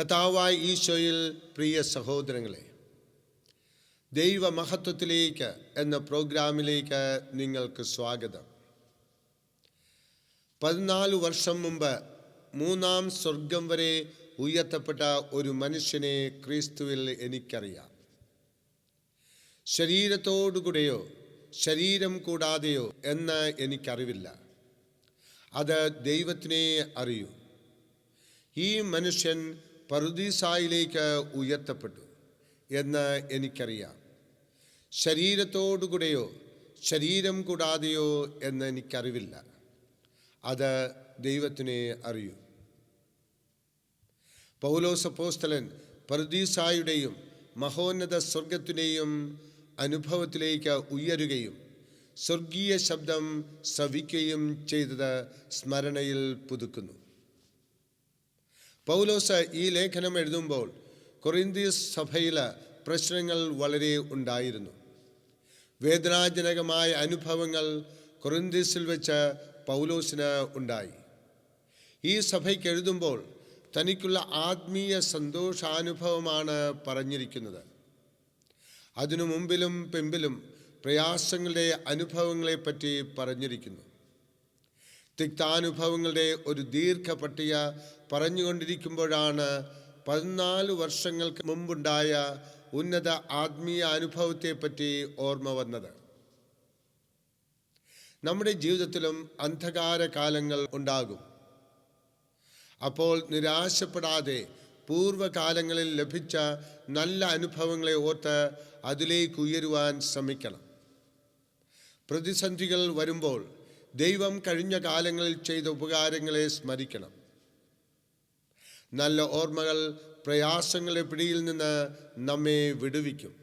കഥാവായ ഈശോയിൽ പ്രിയ സഹോദരങ്ങളെ ദൈവ മഹത്വത്തിലേക്ക് എന്ന പ്രോഗ്രാമിലേക്ക് നിങ്ങൾക്ക് സ്വാഗതം. പതിനാല് വർഷം മുമ്പ് മൂന്നാം സ്വർഗം വരെ ഉയർത്തപ്പെട്ട ഒരു മനുഷ്യനെ ക്രിസ്തുവിൽ എനിക്കറിയാം. ശരീരത്തോടുകൂടെയോ ശരീരം കൂടാതെയോ എന്ന് എനിക്കറിവില്ല. അത് ദൈവത്തിനെ അറിയൂ. ഈ മനുഷ്യൻ പറുദീസായിലേക്ക് ഉയർത്തപ്പെട്ടു എന്ന് എനിക്കറിയാം. ശരീരത്തോടുകൂടെയോ ശരീരം കൂടാതെയോ എന്ന് എനിക്കറിവില്ല. അത് ദൈവത്തിനെ അറിയൂ. പൗലോസപ്പോസ്തലൻ പറുദീസായുടെയും മഹോന്നത സ്വർഗത്തിന്റെയും അനുഭവത്തിലേക്ക് ഉയരുകയും സ്വർഗീയ ശബ്ദം ശ്രവിക്കുകയും ചെയ്തത് സ്മരണയിൽ പുതുക്കുന്നു. പൗലോസ് ഈ ലേഖനം എഴുതുമ്പോൾ കൊറിന്തീസ് സഭയിൽ പ്രശ്നങ്ങൾ വളരെ ഉണ്ടായിരുന്നു. വേദനാജനകമായ അനുഭവങ്ങൾ കൊറിന്തീസിൽ വെച്ച് പൗലോസിന് ഉണ്ടായി. ഈ സഭയ്ക്ക് എഴുതുമ്പോൾ തനിക്കുള്ള ആത്മീയ സന്തോഷാനുഭവമാണ് പറഞ്ഞിരിക്കുന്നത്. അതിനു മുമ്പിലും പിമ്പിലും പ്രയാസങ്ങളുടെ അനുഭവങ്ങളെപ്പറ്റി പറഞ്ഞിരിക്കുന്നു. തിക്താനുഭവങ്ങളുടെ ഒരു ദീർഘ പട്ടിക പറഞ്ഞുകൊണ്ടിരിക്കുമ്പോഴാണ് പതിനാല് വർഷങ്ങൾക്ക് മുമ്പുണ്ടായ ഉന്നത ആത്മീയ അനുഭവത്തെപ്പറ്റി ഓർമ്മ വന്നത്. നമ്മുടെ ജീവിതത്തിലും അന്ധകാര കാലങ്ങൾ ഉണ്ടാകും. അപ്പോൾ നിരാശപ്പെടാതെ പൂർവകാലങ്ങളിൽ ലഭിച്ച നല്ല അനുഭവങ്ങളെ ഓർത്ത് അതിലേക്ക് ഉയരുവാൻ ശ്രമിക്കണം. പ്രതിസന്ധികൾ വരുമ്പോൾ ദൈവം കഴിഞ്ഞ കാലങ്ങളിൽ ചെയ്ത ഉപകാരങ്ങളെ സ്മരിക്കണം. നല്ല ഓർമ്മകൾ പ്രയാസങ്ങളുടെ പിടിയിൽ നിന്ന് നമ്മെ വിടുവിക്കും.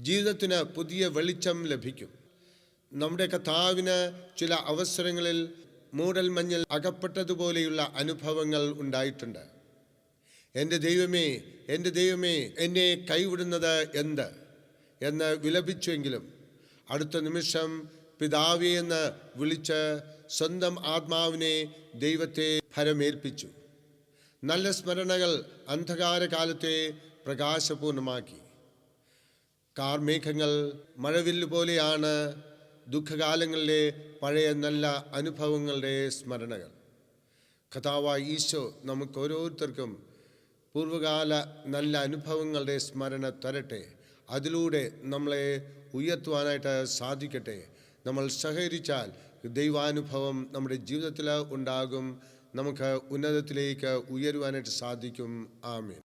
ജീവിതത്തിന് പുതിയ വെളിച്ചം ലഭിക്കും. നമ്മുടെ കഥാവിന് ചില അവസരങ്ങളിൽ മൂടൽമഞ്ഞിൽ അകപ്പെട്ടതുപോലെയുള്ള അനുഭവങ്ങൾ ഉണ്ടായിട്ടുണ്ട്. എന്റെ ദൈവമേ എന്റെ ദൈവമേ എന്നെ കൈവിടുന്നത് എന്ത്? എന്ന് വിലപിച്ചുവെങ്കിലും അടുത്ത നിമിഷം പിതാവേ എന്ന് വിളിച്ച് സ്വന്തം ആത്മാവിനെ ദൈവത്തെ ഫലമേൽപ്പിച്ചു നല്ല സ്മരണകൾ അന്ധകാരകാലത്തെ പ്രകാശപൂർണമാക്കി. കാർമേഘങ്ങൾ മഴവില്ല് പോലെയാണ് ദുഃഖകാലങ്ങളിലെ പഴയ നല്ല അനുഭവങ്ങളുടെ സ്മരണകൾ. കഥാവായ ഈശോ നമുക്ക് ഓരോരുത്തർക്കും പൂർവകാല നല്ല അനുഭവങ്ങളുടെ സ്മരണ തരട്ടെ. അതിലൂടെ നമ്മളെ ഉയർത്തുവാനായിട്ട് സാധിക്കട്ടെ. നമ്മൾ സഹകരിച്ചാൽ ദൈവാനുഭവം നമ്മുടെ ജീവിതത്തിൽ ഉണ്ടാകും. നമുക്ക് ഉന്നതത്തിലേക്ക് ഉയരുവാനായിട്ട് സാധിക്കും. ആമേൻ.